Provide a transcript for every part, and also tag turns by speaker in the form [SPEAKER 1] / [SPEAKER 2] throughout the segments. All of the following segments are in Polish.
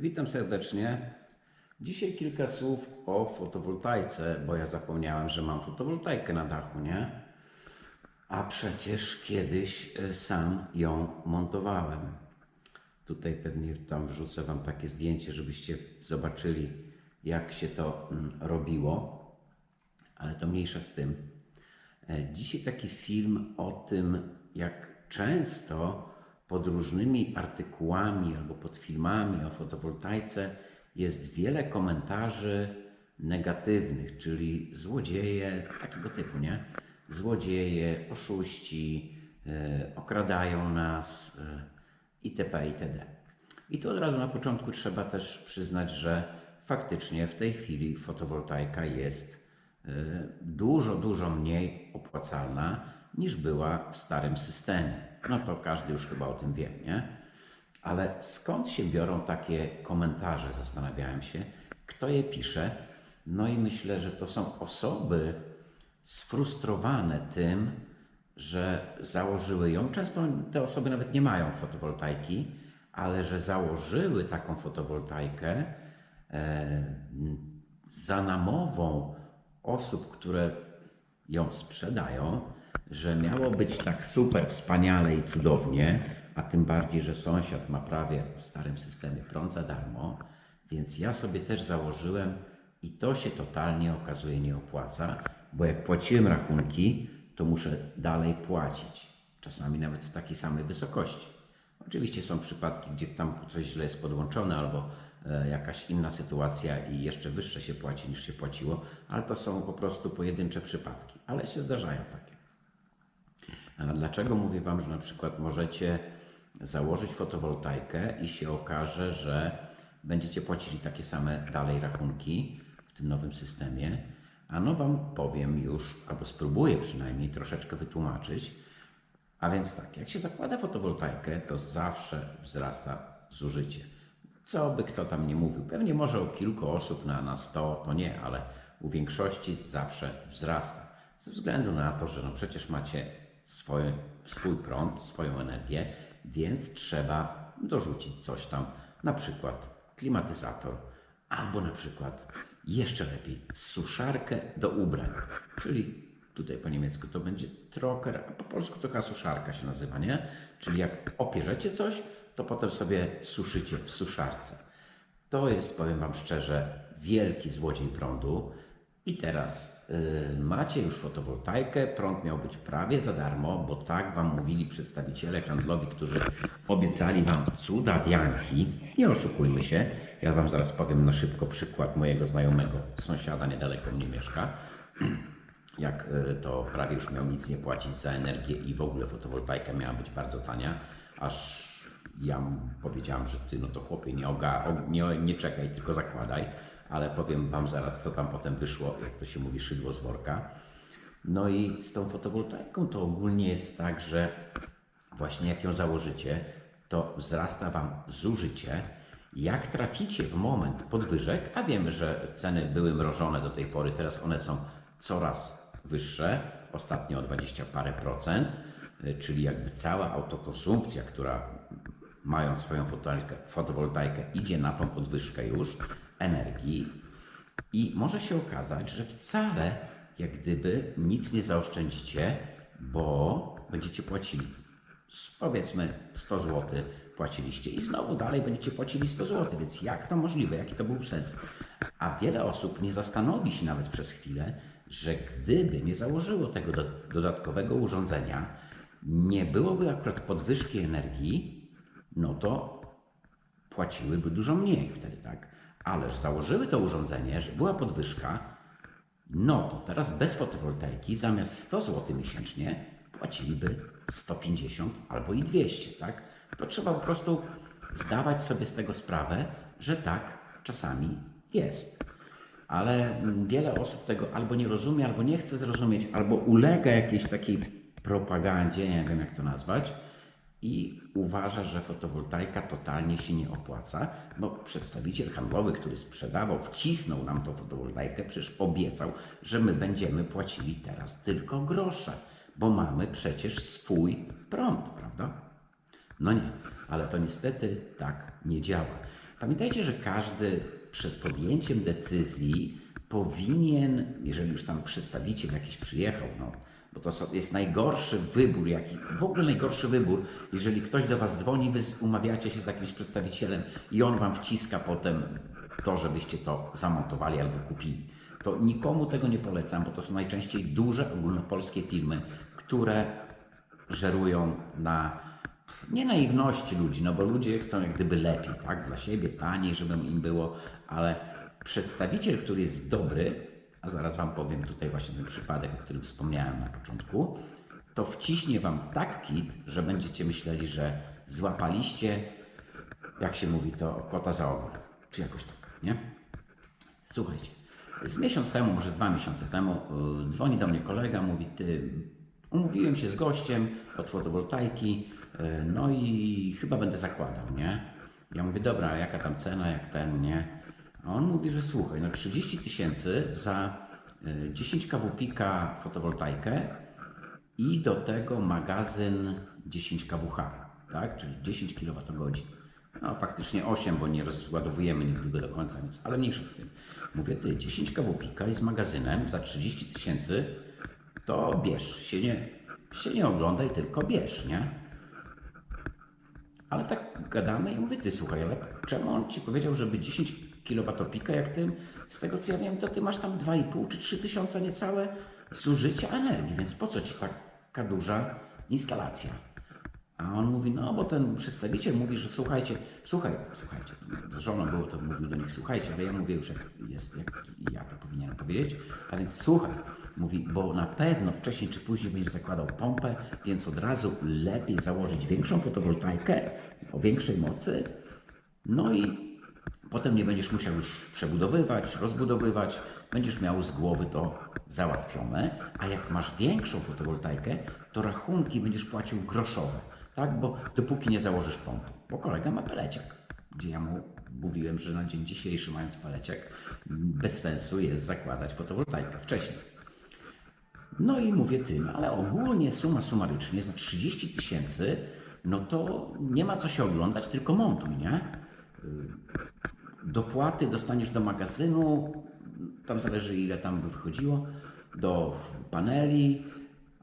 [SPEAKER 1] Witam serdecznie. Dzisiaj kilka słów o fotowoltaice, bo ja zapomniałem, że mam fotowoltaikę na dachu, nie? A przecież kiedyś e, sam ją montowałem. Tutaj pewnie tam wrzucę Wam takie zdjęcie, żebyście zobaczyli, jak się to mm, robiło. Ale to mniejsza z tym. E, Dzisiaj taki film o tym, jak często pod różnymi artykułami albo pod filmami o fotowoltaice jest wiele komentarzy negatywnych, czyli złodzieje takiego typu, nie? Złodzieje, oszuści, e, okradają nas e, itp. itd. I tu od razu na początku trzeba też przyznać, że faktycznie w tej chwili fotowoltaika jest e, dużo, dużo mniej opłacalna niż była w starym systemie. No to każdy już chyba o tym wie, nie? Ale skąd się biorą takie komentarze, zastanawiałem się, kto je pisze. No i myślę, że to są osoby sfrustrowane tym, że założyły ją. Często te osoby nawet nie mają fotowoltaiki, ale że założyły taką fotowoltaikę e, za namową osób, które ją sprzedają, że miało być tak super, wspaniale i cudownie, a tym bardziej, że sąsiad ma prawie w starym systemie prąd za darmo, więc ja sobie też założyłem i to się totalnie okazuje nie opłaca, bo jak płaciłem rachunki, to muszę dalej płacić, czasami nawet w takiej samej wysokości. Oczywiście są przypadki, gdzie tam coś źle jest podłączone albo e, jakaś inna sytuacja i jeszcze wyższe się płaci niż się płaciło, ale to są po prostu pojedyncze przypadki, ale się zdarzają takie. A dlaczego mówię Wam, że na przykład możecie założyć fotowoltaikę i się okaże, że będziecie płacili takie same dalej rachunki w tym nowym systemie? Ano Wam powiem już, albo spróbuję przynajmniej troszeczkę wytłumaczyć. A więc tak, jak się zakłada fotowoltaikę, to zawsze wzrasta zużycie. Co by kto tam nie mówił, pewnie może o kilku osób na, na 100 to nie, ale u większości zawsze wzrasta. Ze względu na to, że no przecież macie swoje, swój prąd, swoją energię, więc trzeba dorzucić coś tam, na przykład klimatyzator, albo na przykład jeszcze lepiej suszarkę do ubrań, czyli tutaj po niemiecku to będzie trocker, a po polsku to suszarka się nazywa, nie? Czyli jak opierzecie coś, to potem sobie suszycie w suszarce. To jest, powiem Wam szczerze, wielki złodziej prądu. I teraz y, macie już fotowoltaikę, prąd miał być prawie za darmo, bo tak Wam mówili przedstawiciele handlowi, którzy obiecali Wam cuda dianki. Nie oszukujmy się, ja Wam zaraz powiem na szybko przykład mojego znajomego, sąsiada niedaleko mnie mieszka. Jak y, to prawie już miał nic nie płacić za energię i w ogóle fotowoltaika miała być bardzo tania, aż ja mu powiedziałem, że ty no to chłopie nie, oga, nie, nie czekaj, tylko zakładaj, ale powiem wam zaraz, co tam potem wyszło, jak to się mówi, szydło z worka. No i z tą fotowoltaiką to ogólnie jest tak, że właśnie jak ją założycie, to wzrasta Wam zużycie. Jak traficie w moment podwyżek, a wiemy, że ceny były mrożone do tej pory, teraz one są coraz wyższe, ostatnio o 20 parę procent, y, czyli jakby cała autokonsumpcja, która mając swoją fotowoltaikę, fotowoltaikę idzie na tą podwyżkę już energii, i może się okazać, że wcale jak gdyby nic nie zaoszczędzicie, bo będziecie płacili powiedzmy 100 zł płaciliście i znowu dalej będziecie płacili 100 zł, więc jak to możliwe, jaki to był sens? A wiele osób nie zastanowi się nawet przez chwilę, że gdyby nie założyło tego do, dodatkowego urządzenia, nie byłoby akurat podwyżki energii, no to płaciłyby dużo mniej wtedy, tak? Ale że założyły to urządzenie, że była podwyżka, no to teraz bez fotowoltaiki zamiast 100 zł miesięcznie płaciliby 150 albo i 200, tak? To trzeba po prostu zdawać sobie z tego sprawę, że tak czasami jest. Ale mm, wiele osób tego albo nie rozumie, albo nie chce zrozumieć, albo ulega jakiejś takiej propagandzie, nie wiem jak to nazwać, i uważa, że fotowoltaika totalnie się nie opłaca, bo przedstawiciel handlowy, który sprzedawał, wcisnął nam tą fotowoltaikę, przecież obiecał, że my będziemy płacili teraz tylko grosze, bo mamy przecież swój prąd, prawda? No nie, ale to niestety tak nie działa. Pamiętajcie, że każdy przed podjęciem decyzji powinien, jeżeli już tam przedstawiciel jakiś przyjechał, no, bo to jest najgorszy wybór, jaki, w ogóle najgorszy wybór, jeżeli ktoś do Was dzwoni, Wy umawiacie się z jakimś przedstawicielem i on Wam wciska potem to, żebyście to zamontowali albo kupili. To nikomu tego nie polecam, bo to są najczęściej duże ogólnopolskie firmy, które żerują na nie naiwności ludzi, no bo ludzie chcą jak gdyby lepiej, tak, dla siebie, taniej, żeby im było, ale przedstawiciel, który jest dobry, a zaraz Wam powiem tutaj właśnie ten przypadek, o którym wspomniałem na początku, to wciśnie Wam tak kit, że będziecie myśleli, że złapaliście, jak się mówi to, kota za ogon, czy jakoś tak, nie? Słuchajcie, z miesiąc temu, może z dwa miesiące temu, y, dzwoni do mnie kolega, mówi, ty, umówiłem się z gościem od fotowoltaiki, y, no i chyba będę zakładał, nie? Ja mówię, dobra, jaka tam cena, jak ten, nie? A on mówi, że słuchaj, no 30 tysięcy za y, 10 kW pika fotowoltaikę i do tego magazyn 10 kWh, tak? Czyli 10 kWh. No faktycznie 8, bo nie rozładowujemy nigdy go do końca, więc, ale mniejsza z tym. Mówię, ty 10 kW pika i z magazynem za 30 tysięcy, to bierz, się nie, się nie oglądaj, tylko bierz, nie? Ale tak gadamy i mówię, ty słuchaj, ale czemu on ci powiedział, żeby 10 kWpika, jak ty, z tego co ja wiem, to ty masz tam 2,5 czy 3 tysiące niecałe zużycia energii, więc po co ci taka duża instalacja? A on mówi, no bo ten przedstawiciel mówi, że słuchajcie, słuchaj, słuchajcie, z żoną było to, mówił do nich, słuchajcie, ale ja mówię już jak jest, jak ja to powinienem powiedzieć, a więc słuchaj, mówi, bo na pewno wcześniej czy później będziesz zakładał pompę, więc od razu lepiej założyć większą fotowoltaikę o większej mocy, no i potem nie będziesz musiał już przebudowywać, rozbudowywać, będziesz miał z głowy to załatwione, a jak masz większą fotowoltaikę, to rachunki będziesz płacił groszowe, tak? Bo dopóki nie założysz pompy, bo kolega ma peleciak, gdzie ja mu mówiłem, że na dzień dzisiejszy mając peleciak bez sensu jest zakładać fotowoltaikę wcześniej. No i mówię ty, no ale ogólnie suma sumarycznie za 30 tysięcy, no to nie ma co się oglądać, tylko montuj, nie? Dopłaty dostaniesz do magazynu, tam zależy ile tam by wychodziło, do paneli,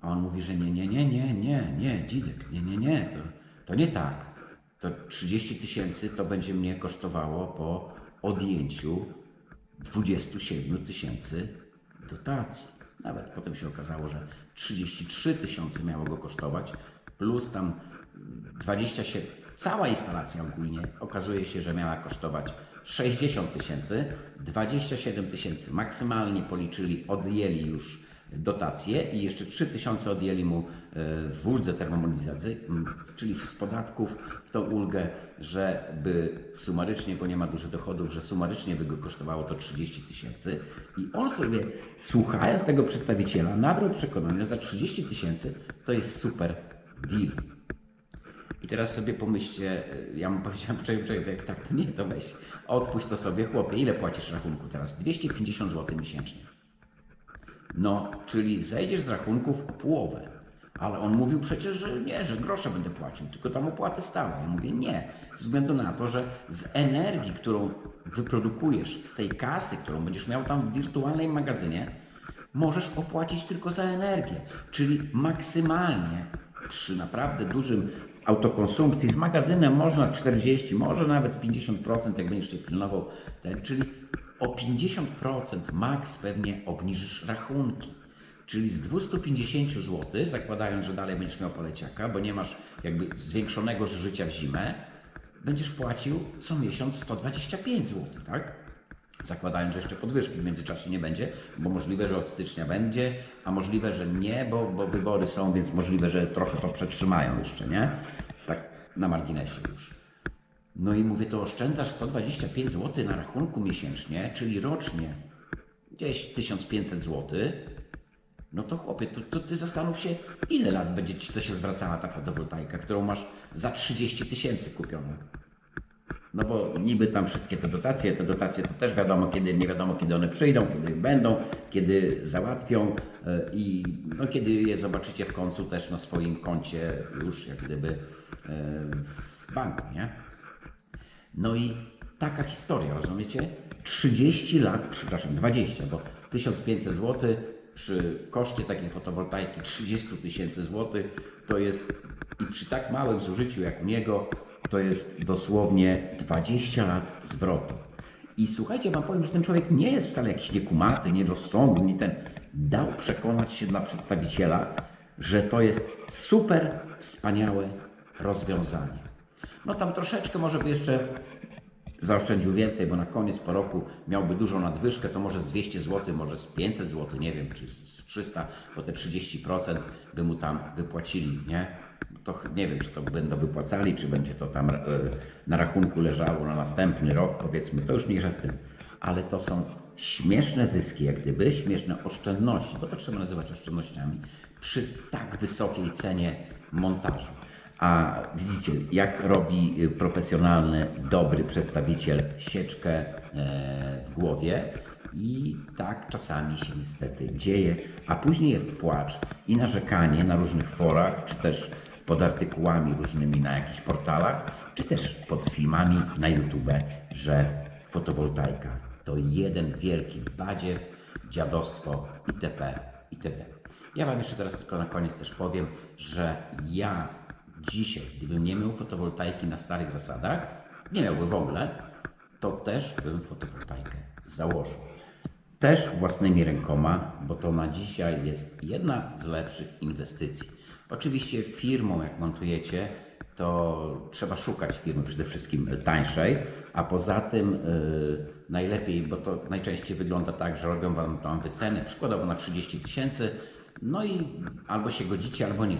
[SPEAKER 1] a on mówi, że nie, nie, nie, nie, nie, nie, Dzidek, nie, nie, nie, to, to nie tak. To 30 tysięcy to będzie mnie kosztowało po odjęciu 27 tysięcy dotacji. Nawet potem się okazało, że 33 tysiące miało go kosztować, plus tam 27, cała instalacja ogólnie okazuje się, że miała kosztować 60 tysięcy, 27 tysięcy maksymalnie policzyli, odjęli już dotacje i jeszcze 3 tysiące odjęli mu e, w uldze termomodernizacji, czyli z podatków tą ulgę, żeby sumarycznie, bo nie ma dużych dochodów, że sumarycznie by go kosztowało to 30 tysięcy i on sobie, słuchając tego przedstawiciela, nabrał przekonania, że za 30 tysięcy to jest super deal. I teraz sobie pomyślcie, y, ja mu powiedziałem, czekaj, czekaj, jak tak to nie, to weź, odpuść to sobie, chłopie, ile płacisz rachunku teraz? 250 zł miesięcznie. No, czyli zejdziesz z rachunków o połowę. Ale on mówił przecież, że nie, że grosze będę płacił, tylko tam opłaty stałe. Ja mówię nie, ze względu na to, że z energii, którą wyprodukujesz, z tej kasy, którą będziesz miał tam w wirtualnej magazynie, możesz opłacić tylko za energię. Czyli maksymalnie przy naprawdę dużym autokonsumpcji z magazynem można 40, może nawet 50%, jak będziesz się pilnował, czyli o 50% maks pewnie obniżysz rachunki. Czyli z 250 zł, zakładając, że dalej będziesz miał poleciaka, bo nie masz jakby zwiększonego zużycia w zimę, będziesz płacił co miesiąc 125 zł, tak? Zakładając, że jeszcze podwyżki w międzyczasie nie będzie, bo możliwe, że od stycznia będzie, a możliwe, że nie, bo, bo wybory są, więc możliwe, że trochę to przetrzymają jeszcze, nie? Tak na marginesie już. No i mówię, to oszczędzasz 125 zł na rachunku miesięcznie, czyli rocznie gdzieś 1500 zł. No to chłopie, to, to ty zastanów się, ile lat będzie ci to się zwracała ta fotowoltaika, którą masz za 30 tysięcy kupioną. No bo niby tam wszystkie te dotacje, te dotacje to też wiadomo kiedy, nie wiadomo kiedy one przyjdą, kiedy będą, kiedy załatwią e, i no kiedy je zobaczycie w końcu też na swoim koncie już jak gdyby e, w banku, nie? No i taka historia, rozumiecie? 30 lat, przepraszam, 20, bo 1500 zł przy koszcie takiej fotowoltaiki 30 tysięcy złotych to jest i przy tak małym zużyciu jak u niego to jest dosłownie 20 lat zwrotu. I słuchajcie, wam powiem, że ten człowiek nie jest wcale jakiś niekumaty, nierozsądny, nie ten. Dał przekonać się dla przedstawiciela, że to jest super wspaniałe rozwiązanie. No tam troszeczkę może by jeszcze zaoszczędził więcej, bo na koniec po roku miałby dużą nadwyżkę, to może z 200 zł, może z 500 zł, nie wiem, czy z 300, bo te 30% by mu tam wypłacili, nie? To nie wiem, czy to będą wypłacali, czy będzie to tam e, na rachunku leżało na następny rok, powiedzmy, to już mniejsza z tym. Ale to są śmieszne zyski, jak gdyby, śmieszne oszczędności, bo to trzeba nazywać oszczędnościami, przy tak wysokiej cenie montażu. A widzicie, jak robi y, profesjonalny, dobry przedstawiciel sieczkę e, w głowie. I tak czasami się niestety dzieje, a później jest płacz i narzekanie na różnych forach, czy też pod artykułami różnymi na jakichś portalach, czy też pod filmami na YouTube, że fotowoltaika to jeden wielki badziew, dziadostwo itp. itd. Ja Wam jeszcze teraz tylko na koniec też powiem, że ja dzisiaj, gdybym nie miał fotowoltaiki na starych zasadach, nie miałby w ogóle, to też bym fotowoltaikę założył. Też własnymi rękoma, bo to na dzisiaj jest jedna z lepszych inwestycji. Oczywiście firmą, jak montujecie, to trzeba szukać firmy przede wszystkim tańszej, a poza tym yy, najlepiej, bo to najczęściej wygląda tak, że robią Wam tam wycenę, przykładowo na 30 tysięcy, no i albo się godzicie, albo nie.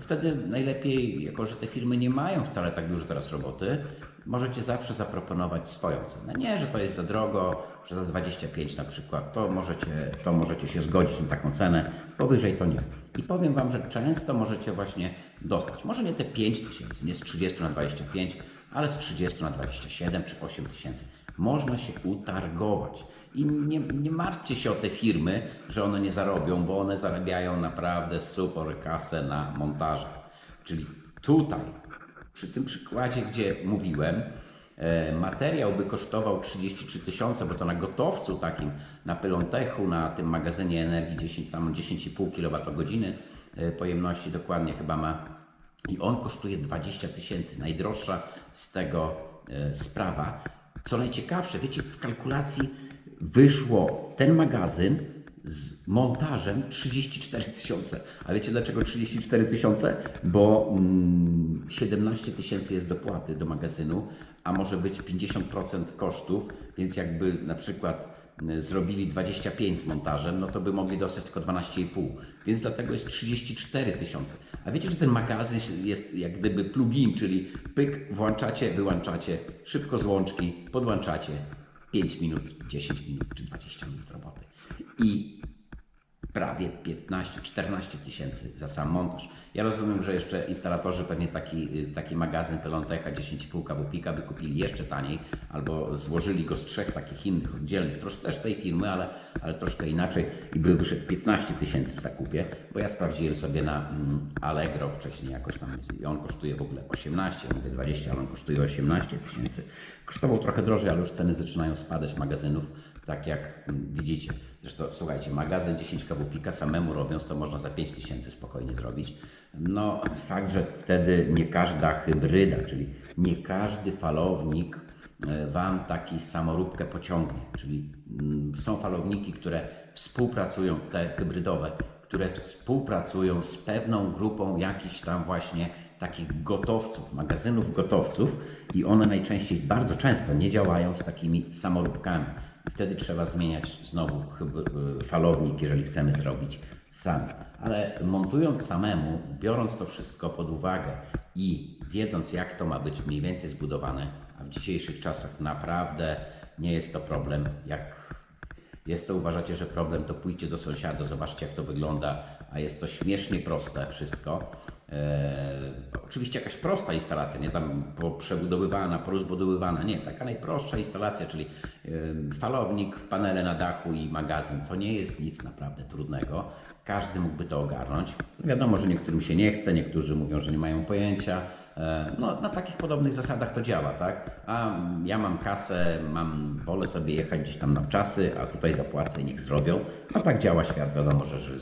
[SPEAKER 1] Wtedy najlepiej, jako że te firmy nie mają wcale tak dużo teraz roboty, możecie zawsze zaproponować swoją cenę. Nie, że to jest za drogo, że za 25 na przykład, to możecie, to możecie się zgodzić na taką cenę, powyżej to nie. I powiem Wam, że często możecie właśnie dostać, może nie te 5 tysięcy, nie z 30 na 25, ale z 30 na 27 czy 8 tysięcy. Można się utargować. I nie, nie martwcie się o te firmy, że one nie zarobią, bo one zarabiają naprawdę super kasę na montażach. Czyli tutaj, przy tym przykładzie, gdzie mówiłem, e, materiał by kosztował 33 tysiące, bo to na gotowcu takim, na Pylontechu, na tym magazynie energii 10, tam 10,5 kWh e, pojemności dokładnie chyba ma i on kosztuje 20 tysięcy. Najdroższa z tego e, sprawa. Co najciekawsze, wiecie, w kalkulacji wyszło ten magazyn z montażem 34 tysiące. A wiecie dlaczego 34 tysiące? Bo mm, 17 tysięcy jest dopłaty do magazynu, a może być 50% kosztów, więc jakby na przykład y, zrobili 25 z montażem, no to by mogli dostać tylko 12,5. Więc dlatego jest 34 tysiące. A wiecie, że ten magazyn jest jak gdyby plugin, czyli pyk, włączacie, wyłączacie, szybko z łączki, podłączacie, 5 minut, 10 minut czy 20 minut roboty. I prawie 15-14 tysięcy za sam montaż. Ja rozumiem, że jeszcze instalatorzy pewnie taki, taki magazyn Pelontecha 10,5 kWpika by kupili jeszcze taniej, albo złożyli go z trzech takich innych oddzielnych, troszkę też tej firmy, ale, ale troszkę inaczej i by wyszedł 15 tysięcy w zakupie, bo ja sprawdziłem sobie na mm, Allegro wcześniej jakoś tam i on kosztuje w ogóle 18, ja mówię 20, ale on kosztuje 18 tysięcy. Kosztował trochę drożej, ale już ceny zaczynają spadać magazynów, tak jak widzicie. Zresztą słuchajcie, magazyn 10 kWpika samemu robiąc to można za 5 tysięcy spokojnie zrobić. No fakt, że wtedy nie każda hybryda, czyli nie każdy falownik e, Wam taki samoróbkę pociągnie. Czyli mm, są falowniki, które współpracują, te hybrydowe, które współpracują z pewną grupą jakichś tam właśnie takich gotowców, magazynów gotowców i one najczęściej, bardzo często nie działają z takimi samoróbkami. I wtedy trzeba zmieniać znowu y, falownik, jeżeli chcemy zrobić sami. Ale montując samemu, biorąc to wszystko pod uwagę i wiedząc, jak to ma być mniej więcej zbudowane, a w dzisiejszych czasach naprawdę nie jest to problem, jak jest to, uważacie, że problem, to pójdźcie do sąsiada, zobaczcie jak to wygląda, a jest to śmiesznie proste wszystko. Eee, oczywiście jakaś prosta instalacja, nie tam przebudowywana, porozbudowywana, nie, taka najprostsza instalacja, czyli e, falownik, panele na dachu i magazyn. To nie jest nic naprawdę trudnego. Każdy mógłby to ogarnąć. Wiadomo, że niektórym się nie chce, niektórzy mówią, że nie mają pojęcia, E, No, na takich podobnych zasadach to działa, tak? A ja mam kasę, mam, wolę sobie jechać gdzieś tam na wczasy, a tutaj zapłacę i niech zrobią. A tak działa świat, wiadomo, że, że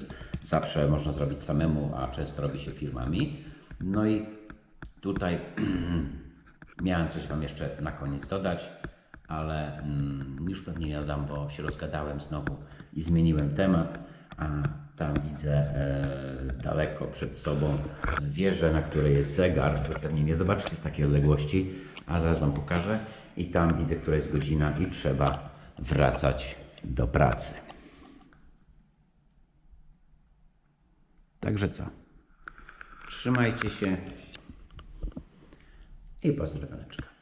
[SPEAKER 1] zawsze można zrobić samemu, a często robi się firmami. No i tutaj miałem coś Wam jeszcze na koniec dodać, ale mm, już pewnie nie dodam, bo się rozgadałem znowu i zmieniłem temat. A tam widzę e, daleko przed sobą wieżę, na której jest zegar, który pewnie nie zobaczycie z takiej odległości, a zaraz Wam pokażę. I tam widzę, która jest godzina i trzeba wracać do pracy. Także co? Trzymajcie się i pozdrowioneczka.